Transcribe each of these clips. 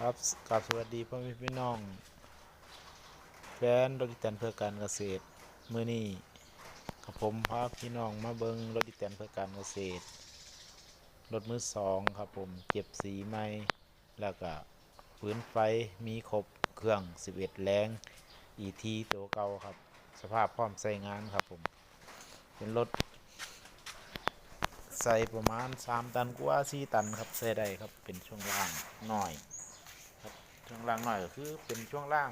ครับกราบสวัสดีพ่อแม่พี่น้องแฟนรถดิแตนเพื่อการเกษตรมื้อนี้กับผมพาพี่น้องมาเบิงรถดิแตนเพื่อการเกษตรรถมือสองครับผมเก็บสีใหม่แล้วก็พื้นไฟมีครบเครื่อง 11 แรง ET ตัวเก่าครับ สภาพพร้อมใช้งานครับผม เป็นรถใส่ประมาณ 3 ตันกว่า4ตันครับใส่ได้ครับเป็นช่วงล่างน้อย ช่วงล่างหน่อยก็คือเป็นช่วงล่าง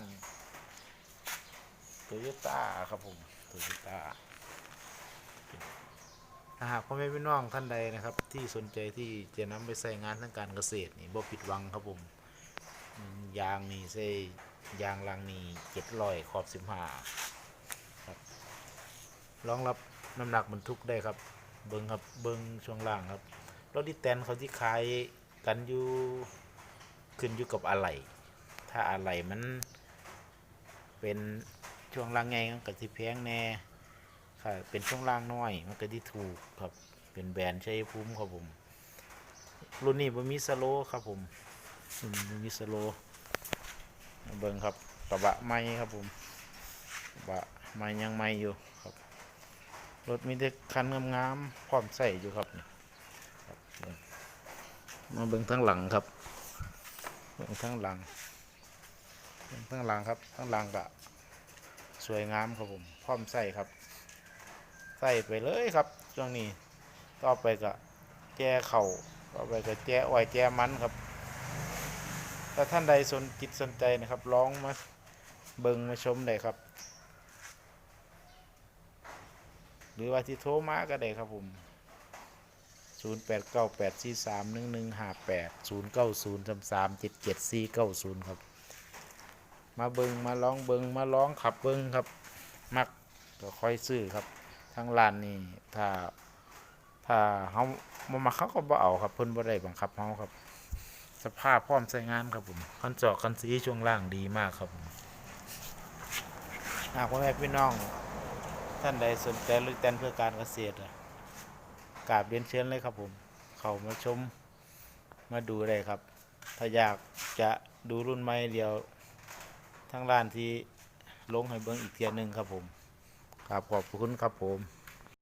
โตโยต้าครับผมโตโยต้าถ้าหากพ่อแม่พี่น้องท่านใดนะครับ ที่สนใจที่จะนำไปใส่งานทางการเกษตรนี่บ่ผิดหวังครับผมอืมยางนี่ใส่ยางลังนี่เจ็ดร้อยขอบสิบห้าครับรองรับน้ำหนักบรรทุกได้ครับ เบิ้งครับเบิ้งช่วงล่างครับรถดิแตนเขาที่ขายกันอยู่ขึ้นอยู่กับอะไร ถ้าอะไรมันเป็นช่วงล่างไงมันก็สิแพงแน่ค่ะเป็นช่วงล่างน้อยมันก็ที่ถูกครับเป็นแบรนด์ชัยภูมิครับผม รุ่นนี้บ่มีสโลครับผมรุ่นมีสโลมาเบิ่งครับกระบะใหม่ครับผมกระบะใหม่ยังใหม่อยู่ครับรถมีแต่คันงามๆพร้อมใส่อยู่ครับมาเบิ่งทั้งหลังครับเบื้องข้งหลัง เบื้งข้างหลังครับข้งหลังก็สวยงามครับผม พร้อมใส่ครับ ใส่ไปเลยครับช่วงนี้ต่อไปก็แจ้เข่าต่อไปก็แจ้อ้อยแจ้มันครับถ้าท่านใดสนจิตสนใจนะครับลองมาเบิงมาชมได้ครับ หรือว่าที่โทรมาก็ได้ครับผม0 8 9 8 4 3 1 1 5 8 0 9 0 3 3 7 7 4 9 0ครับ มาเบิงมาลองเบิงมาลองขับเบิงครับ มักก็ค่อยซื้อครับทางร้านนี่ถ้าถ้าเขามามาเขาก็บ่เอาครับเพิ่นบ่ได้บังคับเขาครับ สภาพพร้อมใช้งานครับผมคันจาะคันซีช่วงล่างดีมากครับผมหากพ่อแม่พี่น้องท่านใดสนใจหรือแตนเพื่อการเกษตรกราบเรียนเชิญเลยครับผม เขามาชมมาดูได้ครับ ถ้าอยากจะดูรุ่นใหม่เดียว ทางร้านที่ลงให้เบิ้งอีกเทียหนึ่งครับผมครับขอบคุณครับผม